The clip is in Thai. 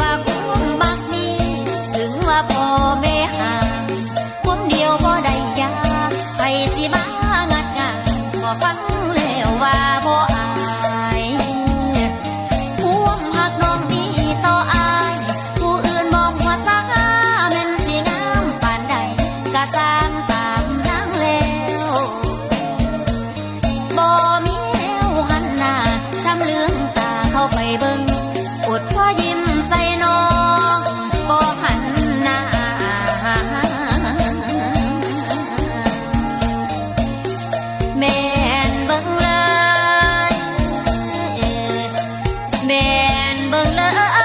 ว่าผมมักมีถึงว่าพ่อแม่ห่างผมเดียวบ่ไดยาใคสิมางัดงานพอฟังแล้วว่าบ่ แมนเบิ่งเด้อ